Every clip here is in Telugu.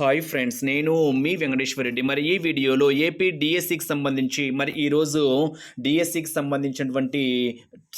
హాయ్ ఫ్రెండ్స్ నేను మీ వెంకటేశ్వర రెడ్డి. మరి ఈ వీడియోలో ఏపీ డిఎస్సికి సంబంధించి మరి ఈరోజు డిఎస్సికి సంబంధించినటువంటి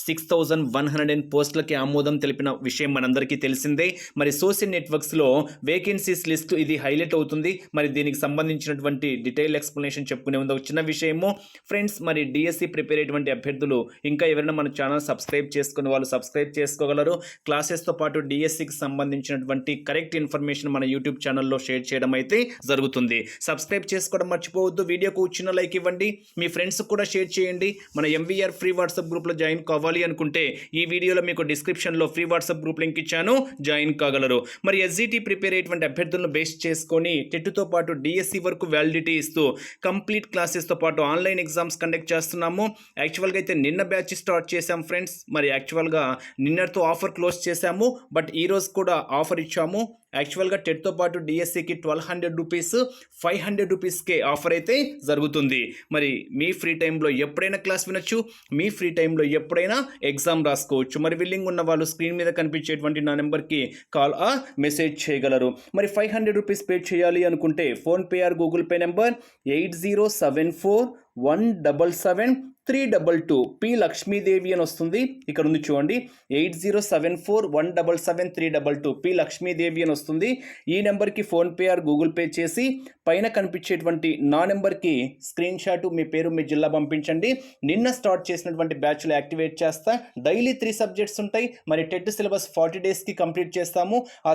six thousand one hundred and పోస్టులకి ఆమోదం తెలిపిన విషయం మనందరికీ తెలిసిందే. మరి సోషల్ నెట్వర్క్స్లో వేకెన్సీస్ లిస్ట్ ఇది హైలైట్ అవుతుంది. మరి దీనికి సంబంధించినటువంటి డీటెయిల్ ఎక్స్ప్లెనేషన్ చెప్పుకునే ఉంది ఒక చిన్న విషయము. ఫ్రెండ్స్ మరి డిఎస్సి ప్రిపేర్ అయ్యేటువంటి అభ్యర్థులు ఇంకా ఎవరైనా మన ఛానల్ సబ్స్క్రైబ్ చేసుకునే వాళ్ళు సబ్స్క్రైబ్ చేసుకోగలరు. క్లాసెస్తో పాటు డిఎస్సికి సంబంధించినటువంటి కరెక్ట్ ఇన్ఫర్మేషన్ మన యూట్యూబ్ ఛానల్లో షేర్ చేయడం అయితే జరుగుతుంది. సబ్స్క్రైబ్ చేసుకోవడం మర్చిపోవద్దు. వీడియోకు చిన్న లైక్ ఇవ్వండి. మీ ఫ్రెండ్స్ కూడా షేర్ చేయండి. మన ఎంవీఆర్ ఫ్రీ వాట్సాప్ గ్రూప్లో జాయిన్ కావాలి అనుకుంటే ఈ వీడియోలో మీకు డిస్క్రిప్షన్లో ఫ్రీ వాట్సాప్ గ్రూప్ లింక్ ఇచ్చాను. జాయిన్ కాగలరు. మరి ఎస్జిటి ప్రిపేర్ అయ్యేటువంటి అభ్యర్థులను బేస్ చేసుకొని టెట్తో పాటు డిఎస్సి వరకు వ్యాలిడిటీ ఇస్తూ కంప్లీట్ క్లాసెస్తో పాటు ఆన్లైన్ ఎగ్జామ్స్ కండక్ట్ చేస్తున్నాము. యాక్చువల్గా అయితే నిన్న బ్యాచ్ స్టార్ట్ చేశాం ఫ్రెండ్స్. మరి యాక్చువల్గా నిన్నటితో ఆఫర్ క్లోజ్ చేశాము. బట్ ఈరోజు కూడా ఆఫర్ ఇచ్చాము. యాక్చువల్గా టెట్తో పాటు డిఎస్సికి twelve hundred rupees five hundred రూపీస్కే ఆఫర్ అయితే జరుగుతుంది. మరి మీ ఫ్రీ టైంలో ఎప్పుడైనా క్లాస్ వినొచ్చు? మీ ఫ్రీ టైంలో ఎప్పుడైనా ఎగ్జామ్ రాసుకోవచ్చు. మరి విల్లింగ్ ఉన్న వాళ్ళు స్క్రీన్ మీద కనిపించేటువంటి నా నెంబర్కి కాల్ ఆ మెసేజ్ చేయగలరు. మరి ఫైవ్ హండ్రెడ్ రూపీస్ పే చేయాలి అనుకుంటే PhonePe or Google Pay number eight zero seven four one double seven three double two P Lakshmidevi అని వస్తుంది. ఇక్కడ ఉంది చూడండి. Eight zero seven four one double seven three double two P Lakshmidevi అని వస్తుంది. ఈ నెంబర్కి ఫోన్పే ఆర్ గూగుల్ పే చేసి పైన కనిపించేటువంటి నా నెంబర్కి స్క్రీన్ షాట్ మీ పేరు మీ జిల్లా పంపించండి. నిన్న స్టార్ట్ చేసినటువంటి బ్యాచ్లు యాక్టివేట్ చేస్తా. డైలీ త్రీ సబ్జెక్ట్స్ ఉంటాయి. మరి టెట్ సిలబస్ ఫార్టీ డేస్కి కంప్లీట్ చేస్తాము. ఆ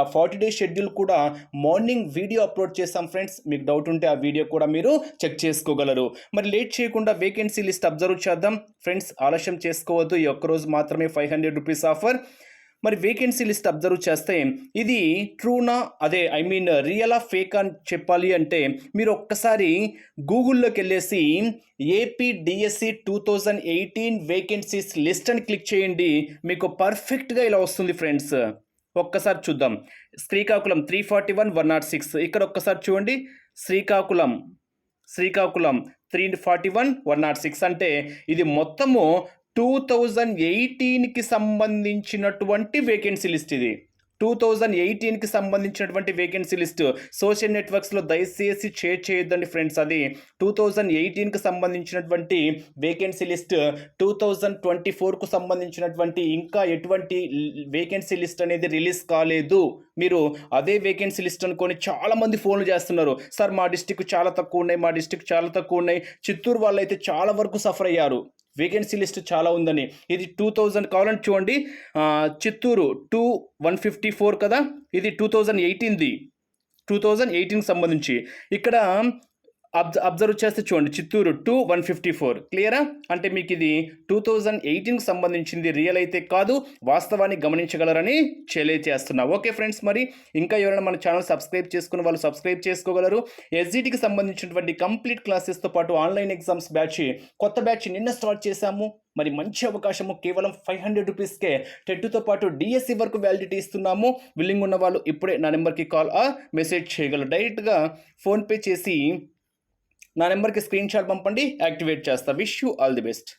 ఆ ఫార్టీ డేస్ షెడ్యూల్ కూడా మార్నింగ్ వీడియో అప్లోడ్ చేస్తాం ఫ్రెండ్స్. మీకు డౌట్ ఉంటే ఆ వీడియో కూడా మీరు చెక్ చేసుకోగలరు. మరి లేట్ చేయకుండా వేకెన్సీ లిస్ట్ అబ్జర్వ్ చేద్దాం. ఫ్రెండ్స్ ఆలస్యం చేసుకోవద్దు. ఈ ఒక్కరోజు మాత్రమే ఫైవ్ హండ్రెడ్ రూపీస్ ఆఫర్ మరి వేకెన్సీ లిస్ట్ అబ్జర్వ్ చేస్తే ఇది ట్రూనా అదే ఐ మీన్ రియల్ ఫేక్ అని చెప్పాలి అంటే మీరు ఒక్కసారి గూగుల్లోకి వెళ్ళేసి AP DSC two thousand eighteen vacancies list అని క్లిక్ చేయండి. మీకు పర్ఫెక్ట్గా ఇలా వస్తుంది ఫ్రెండ్స్. ఒక్కసారి చూద్దాం. Srikakulam three forty one one nought six. ఇక్కడ ఒక్కసారి చూడండి. Srikakulam Srikakulam three forty one one nought six. అంటే ఇది మొత్తము టూ థౌజండ్ ఎయిటీన్కి సంబంధించినటువంటి వేకెన్సీ లిస్ట్ ఇది. టూ థౌజండ్ ఎయిటీన్కి సంబంధించినటువంటి వేకెన్సీ లిస్ట్ సోషల్ నెట్వర్క్స్లో దయచేసి షేర్ చేయొద్దండి ఫ్రెండ్స్ అది టూ థౌజండ్ ఎయిటీన్కి సంబంధించినటువంటి vacancy list two thousand twenty ఫోర్కు సంబంధించినటువంటి ఇంకా ఎటువంటి వేకెన్సీ లిస్ట్ అనేది రిలీజ్ కాలేదు. మీరు అదే వేకెన్సీ లిస్ట్ అనుకొని చాలామంది ఫోన్లు చేస్తున్నారు. సార్ మా డిస్టిక్ చాలా తక్కువ ఉన్నాయి మా డిస్టిక్ చాలా తక్కువ ఉన్నాయి. చిత్తూరు వాళ్ళు అయితే చాలా వరకు సఫర్ అయ్యారు. వేకెన్సీ లిస్ట్ చాలా ఉందని ఇది టూ థౌజండ్ కావాలని చూడండి. Chittoor two one fifty four కదా? ఇది టూ థౌజండ్ ఎయిటీన్ది టూ థౌజండ్ ఎయిటీన్కి సంబంధించి. ఇక్కడ అబ్జర్వ్ చేస్తే చూడండి Chittoor two one fifty four. క్లియరా? అంటే మీకు ఇది టూ థౌజండ్ ఎయిటీన్కి సంబంధించింది రియల్ అయితే కాదు వాస్తవాన్ని గమనించగలరని తెలియజేస్తున్నా ఓకే ఫ్రెండ్స్ మరి ఇంకా ఎవరైనా మన ఛానల్ సబ్స్క్రైబ్ చేసుకున్న వాళ్ళు సబ్స్క్రైబ్ చేసుకోగలరు. ఎస్జిటికి సంబంధించినటువంటి కంప్లీట్ క్లాసెస్తో పాటు ఆన్లైన్ ఎగ్జామ్స్ బ్యాచ్ కొత్త బ్యాచ్ నిన్న స్టార్ట్ చేశాము. మరి మంచి అవకాశము కేవలం ఫైవ్ హండ్రెడ్ రూపీస్కే టెట్తో పాటు డిఎస్సి వరకు వ్యాలిడిటీ ఇస్తున్నాము. విల్లింగ్ ఉన్న వాళ్ళు ఇప్పుడే నా నెంబర్కి కాల్ ఆ మెసేజ్ చేయగలరు. డైరెక్ట్గా ఫోన్పే చేసి నా నెంబర్కి స్క్రీన్ షాట్ పంపండి యాక్టివేట్ చేస్తా. Wish you all the best.